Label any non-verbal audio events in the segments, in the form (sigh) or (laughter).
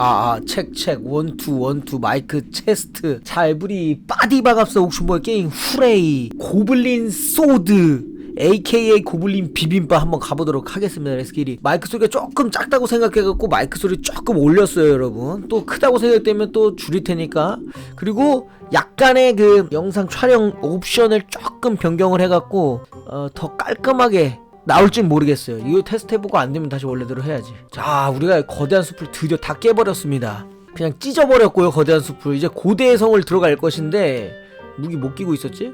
아, 아, 책, 책, 원 투, 원 투, 마이크, 체스트, 잘부리, 빠디바갑사, 혹시 뭐 게임, 후레이, 고블린 소드, AKA 고블린 비빔밥 한번 가보도록 하겠습니다, 레스킬이. 마이크 소리가 조금 작다고 생각해갖고 마이크 소리 조금 올렸어요, 여러분. 또 크다고 생각되면 또 줄일 테니까. 그리고 약간의 그 영상 촬영 옵션을 조금 변경을 해갖고, 어, 더 깔끔하게 나올진 모르겠어요. 이거 테스트 해보고 안 되면 다시 원래대로 해야지. 자, 우리가 거대한 숲을 드디어 다 깨버렸습니다. 그냥 찢어버렸고요, 거대한 숲을. 이제 고대의 성을 들어갈 것인데, 무기 못 끼고 있었지?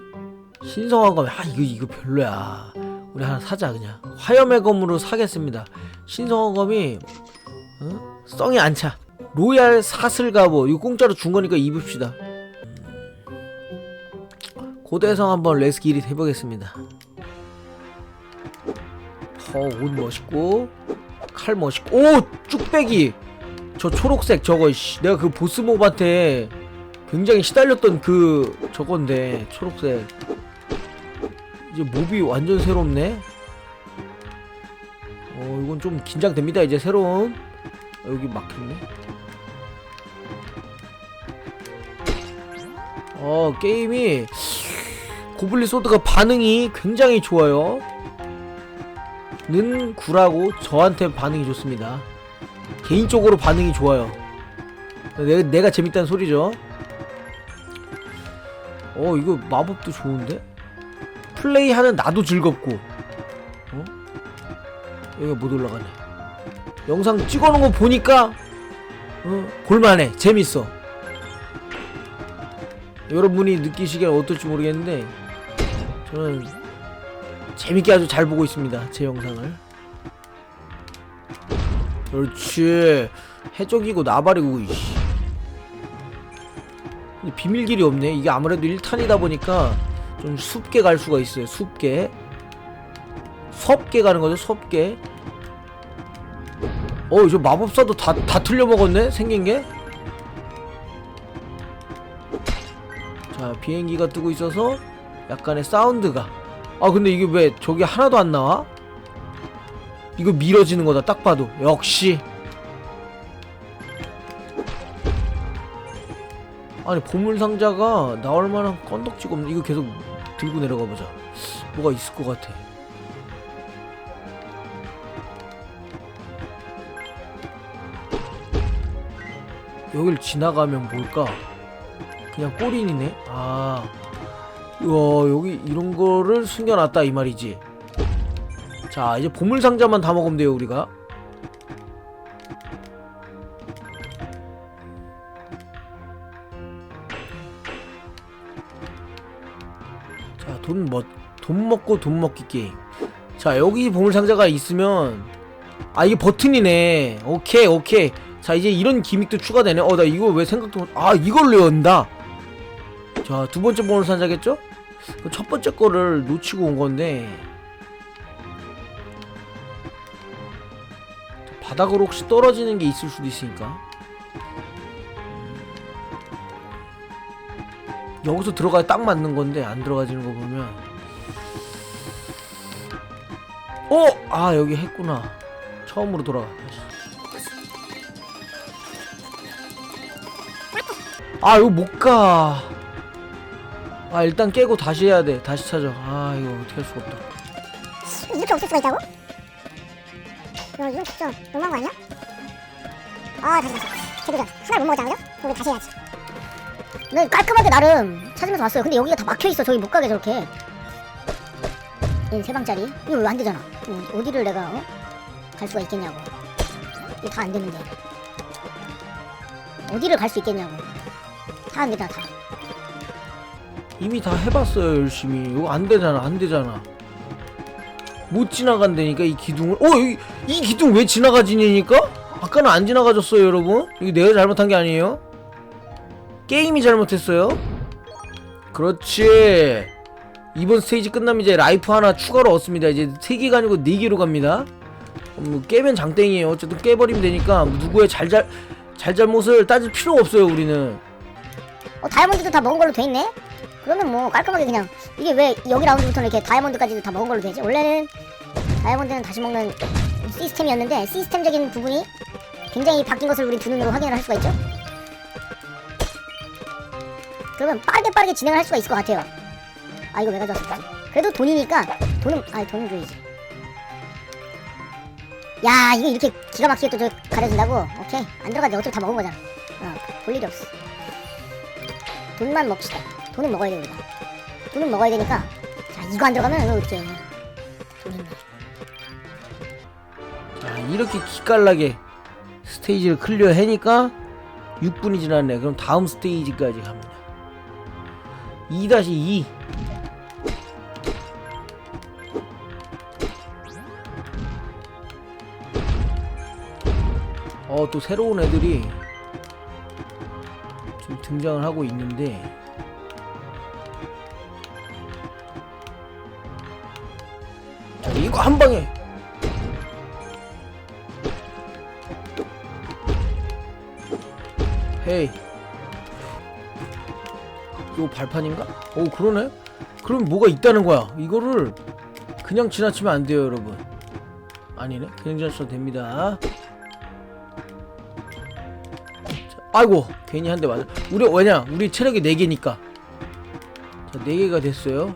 신성한 검, 아, 이거, 이거 별로야. 우리 하나 사자, 그냥. 화염의 검으로 사겠습니다. 신성한 검이, 어? 성이 안 차. 로얄 사슬가보, 이거 공짜로 준 거니까 입읍시다. 음. 고대의 성 한번 레스기릿 해보겠습니다. 어옷 멋있고 칼 멋있고 오! 쭉배기! 저 초록색 저거 씨 내가 그 보스 몹한테 굉장히 시달렸던 그 저건데 초록색. 이제 몹이 완전 새롭네? 어 이건 좀 긴장됩니다 이제 새로운. 아, 여기 막혔네. 어 게임이 고블린 소드가 반응이 굉장히 좋아요 는 구라고 저한테 반응이 좋습니다. 개인적으로 반응이 좋아요. 내가, 내가 재밌다는 소리죠. 어 이거 마법도 좋은데? 플레이하는 나도 즐겁고 어? 여기가 못 올라가네. 영상 찍어놓은 거 보니까 어? 볼만해. 재밌어. 여러분이 느끼시기엔 어떨지 모르겠는데 저는 재밌게 아주 잘 보고 있습니다 제 영상을. 그렇지. 해적이고 나발이고 이씨. 근데 비밀길이 없네. 이게 아무래도 1탄이다 보니까 좀 숲게 갈 수가 있어요 숲게. 섭게 가는 거죠 섭게. 어 이저 마법사도 다, 다 틀려먹었네 생긴 게? 자 비행기가 뜨고 있어서 약간의 사운드가 아 근데 이게 왜 저기 하나도 안 나와? 이거 밀어지는 거다 딱 봐도. 역시. 아니 보물상자가 나올 만한 건덕지가 없네. 이거 계속 들고 내려가 보자. 뭐가 있을 것 같아. 여길 지나가면 뭘까? 그냥 꼬린이네? 아 우와 여기 이런 거를 숨겨놨다 이 말이지. 자 이제 보물상자만 다 먹으면 돼요 우리가. 자돈 먹, 돈 먹고 돈 먹기 게임. 자 여기 보물상자가 있으면 아 이게 버튼이네. 오케이 오케이. 자 이제 이런 기믹도 추가되네. 어 나 이거 왜 생각도 못... 아 이걸로 연다. 자 두 번째 보물상자겠죠? 그 첫 번째 거를 놓치고 온 건데 바닥으로 혹시 떨어지는 게 있을 수도 있으니까. 음. 여기서 들어가야 딱 맞는 건데 안 들어가지는 거 보면. 어! 아 여기 했구나. 처음으로 돌아가. 아 이거 못가 아 일단 깨고 다시 해야 돼 다시 찾아 아 이거 어떻게 할 수가 없다 이렇게 없을 수가 있다고? 야, 이건 진짜 너무한 거 아니야? 아, 다시 다시. 제대로. 하나를 못 먹었잖아, 그죠? 우리 다시 해야지. 네, 깔끔하게 나름 찾으면서 왔어요. 근데 여기가 다 막혀 있어. 저기 못 가게 저렇게. 얘세 방짜리. 이거 왜 안 되잖아. 어, 어디를 내가 어? 갈 수가 있겠냐고. 이거 다 안 되는데. 어디를 갈 수 있겠냐고. 다 안 되잖아, 다. 이미 다 해봤어요 열심히. 이거 안 되잖아 안 되잖아. 못 지나간다니까 이 기둥을. 어 이, 이 기둥 왜 지나가지니까? 아까는 안 지나가졌어요 여러분. 이거 내가 잘못한 게 아니에요. 게임이 잘못했어요. 그렇지. 이번 스테이지 끝나면 이제 라이프 하나 추가로 얻습니다. 이제 3개가 아니고 4개로 갑니다. 어, 뭐 깨면 장땡이에요. 어쨌든 깨버리면 되니까 누구의 잘잘 잘잘못을 따질 필요가 없어요 우리는. 어, 다이아몬드도 다 먹은 걸로 돼 있네? 그러면 뭐 깔끔하게 그냥 이게 왜 여기 라운드부터는 이렇게 다이아몬드까지도 다 먹은 걸로 되지? 원래는 다이아몬드는 다시 먹는 시스템이었는데 시스템적인 부분이 굉장히 바뀐 것을 우리 두 눈으로 확인을 할 수가 있죠. 그러면 빠르게 빠르게 진행을 할 수가 있을 것 같아요. 아 이거 왜 가져왔을까? 그래도 돈이니까 돈은 아 돈은 줘야지. 야 이거 이렇게 기가 막히게 또저 가려준다고? 오케이 안 들어가도 어차피 다 먹은 거잖아. 어 볼 일이 없어. 돈만 먹읍시다. 돈은 먹어야 돼 우리가. 돈은 먹어야 되니까 자 이거 안 들어가면 이거 어떻게 해? 돈 있네. 자 이렇게 기깔나게 스테이지를 클리어 해니까 6분이 지났네 그럼 다음 스테이지까지 갑니다 2-2 어 또 새로운 애들이 좀 등장을 하고 있는데 이거 한 방에. 헤이. 이거 발판인가? 오 그러네? 그럼 뭐가 있다는 거야? 이거를 그냥 지나치면 안 돼요 여러분. 아니네. 그냥 지나쳐도 됩니다. 자, 아이고 괜히 한 대 맞아. 우리 왜냐? 우리 체력이 4개니까. 자 4개가 됐어요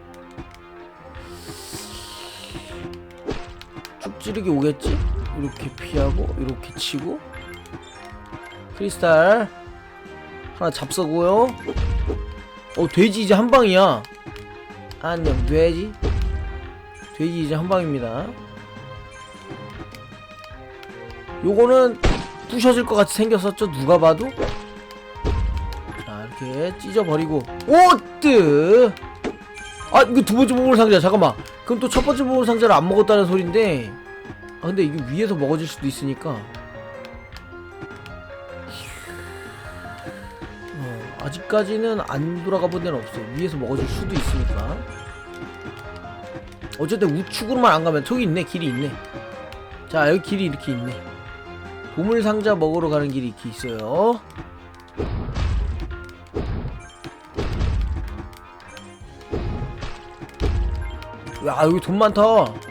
찌르기 오겠지? 이렇게 피하고 이렇게 치고 크리스탈 하나 잡서고요. 어 돼지 이제 한 방이야. 안녕 돼지. 돼지 이제 한 방입니다. 요거는 부셔질 것 같이 생겼었죠 누가 봐도. 자 이렇게 찢어버리고 오뜨. 아 이거 두 번째 보물 상자 잠깐만. 그럼 또 첫 번째 보물 상자를 안 먹었다는 소린데. 아 근데 이게 위에서 먹어질 수도 있으니까. 어, 아직까지는 안 돌아가 본 데는 없어. 위에서 먹어줄 수도 있으니까. 어쨌든 우측으로만 안 가면 저기 있네. 길이 있네. 자, 여기 길이 이렇게 있네. 보물 상자 먹으러 가는 길이 이렇게 있어요. 야, 여기 돈 많다.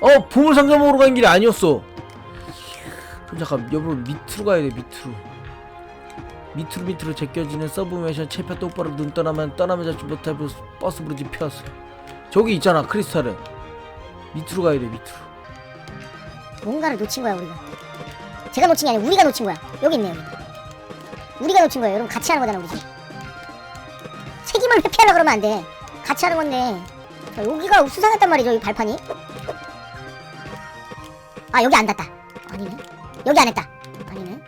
어, 보물 상자 먹으러 가는 길이 아니었어. 그럼 잠깐 여러분 밑으로 가야 돼 밑으로 밑으로 밑으로 제껴지는 서브메이션 체표 똑바로 눈 떠나면 떠나면 잡지 못할 버스, 부르지 펴서 저기 있잖아 크리스탈은 밑으로 가야 돼 밑으로 뭔가를 놓친 거야 우리가. 제가 놓친 게 아니라 우리가 놓친 거야. 여기 있네 여기. 우리가 놓친 거예요. 여러분 같이 하는 거잖아 우리. 책임을 회피하려 그러면 안 돼. 같이 하는 건데. 자, 여기가 수상했단 말이죠 이 발판이. 아 여기 안 닿다. 아니네. 여기 안 했다. 아니네.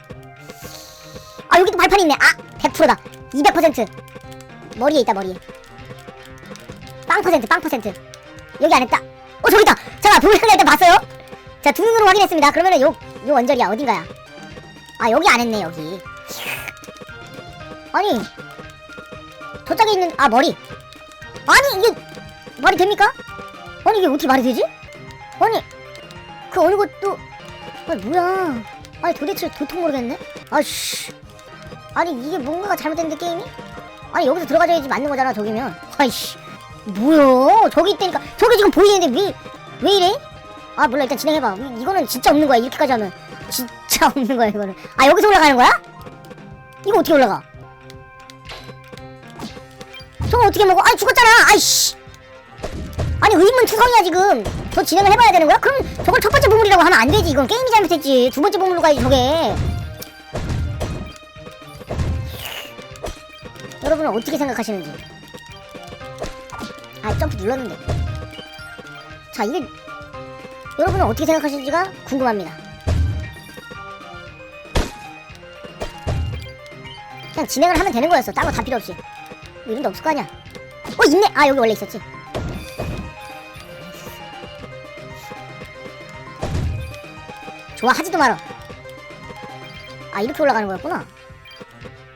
아 여기도 발판이 있네. 아 100%다. 200%. 머리에 있다 머리에. 빵 퍼센트 빵 퍼센트. 여기 안 했다. 어 저기다. 자 보물상자 일단 봤어요. 자, 두 눈으로 확인했습니다. 그러면은 요, 요 원절이야. 어딘가야? 아, 여기 안 했네, 여기. 아니, 저쪽에 있는, 아, 머리. 아니, 이게, 말이 됩니까? 아니, 이게 어떻게 말이 되지? 아니, 그 어느 것도, 아니, 뭐야. 아니, 도대체 도통 모르겠네? 아씨. 아니, 이게 뭔가가 잘못됐는데, 게임이? 아니, 여기서 들어가줘야지 맞는 거잖아, 저기면. 아이씨. 뭐야? 저기 있다니까. 저기 지금 보이는데, 왜, 왜 이래? 아 몰라 일단 진행해봐 이- 이거는 진짜 없는 거야 이렇게까지 하면 진짜 (laughs) 없는 거야 이거는 아 여기서 올라가는 거야? 이거 어떻게 올라가? 저거 어떻게 먹어? 아 죽었잖아 아이씨 아니 의문 투성이야 지금 더 진행을 해봐야 되는 거야? 그럼 저걸 첫 번째 보물이라고 하면 안 되지 이건 게임이 잘못했지 두 번째 보물로 가야지 저게 여러분은 어떻게 생각하시는지 아 점프 눌렀는데 자 이게 여러분은 어떻게 생각하시는지가 궁금합니다. 그냥 진행을 하면 되는 거였어. 딴거다 필요 없이. 뭐 이런 데 없을 거 아니야. 어 있네. 아 여기 원래 있었지. 좋아 하지도 말어. 아 이렇게 올라가는 거였구나.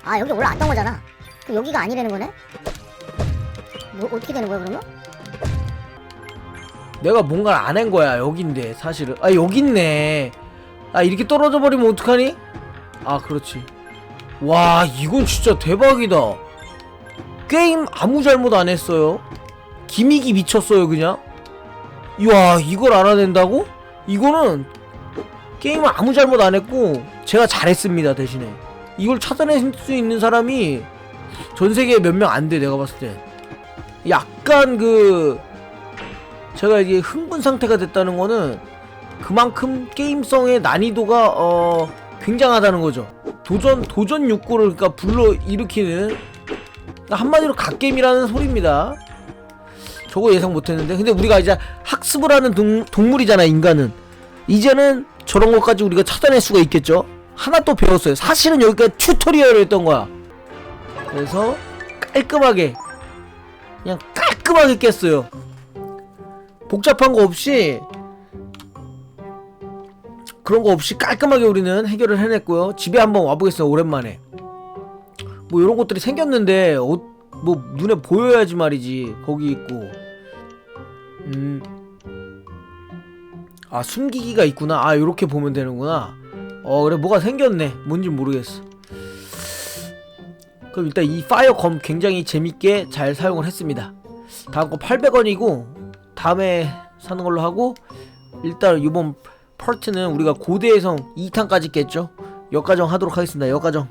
아 여기 올라왔던 거잖아. 그럼 여기가 아니라는 거네? 뭐 어떻게 되는 거야 그러면? 내가 뭔가를 안 한 거야 여긴데 사실은 아 여기 있네 아 이렇게 떨어져 버리면 어떡하니? 아 그렇지 와 이건 진짜 대박이다 게임 아무 잘못 안 했어요 기믹이 미쳤어요 그냥 이야 이걸 알아낸다고? 이거는 게임을 아무 잘못 안 했고 제가 잘했습니다 대신에. 이걸 찾아낼 수 있는 사람이 전 세계에 몇 명 안 돼 내가 봤을 때. 약간 그 제가 이게 흥분 상태가 됐다는 거는 그만큼 게임성의 난이도가 어 굉장하다는 거죠. 도전 도전 욕구를 그러니까 불러 일으키는 한마디로 갓게임이라는 소리입니다. 저거 예상 못했는데. 근데 우리가 이제 학습을 하는 동, 동물이잖아 인간은. 이제는 저런 것까지 우리가 찾아낼 수가 있겠죠? 하나 또 배웠어요. 사실은 여기가 튜토리얼을 했던 거야. 그래서 깔끔하게 그냥 깔끔하게 깼어요. 복잡한 거 없이 그런 거 없이 깔끔하게 우리는 해결을 해냈고요. 집에 한번 와보겠어요 오랜만에. 뭐 이런 것들이 생겼는데 어, 뭐 눈에 보여야지 말이지 거기 있고. 음. 아 숨기기가 있구나. 아 요렇게 보면 되는구나. 어 그래 뭐가 생겼네. 뭔지 모르겠어. 그럼 일단 이 파이어 검 굉장히 재밌게 잘 사용을 했습니다. 다음 거 800원이고 다음에 사는 걸로 하고 일단 이번 파트는 우리가 고대의 성 2탄까지 깼죠? 역가정 하도록 하겠습니다. 역가정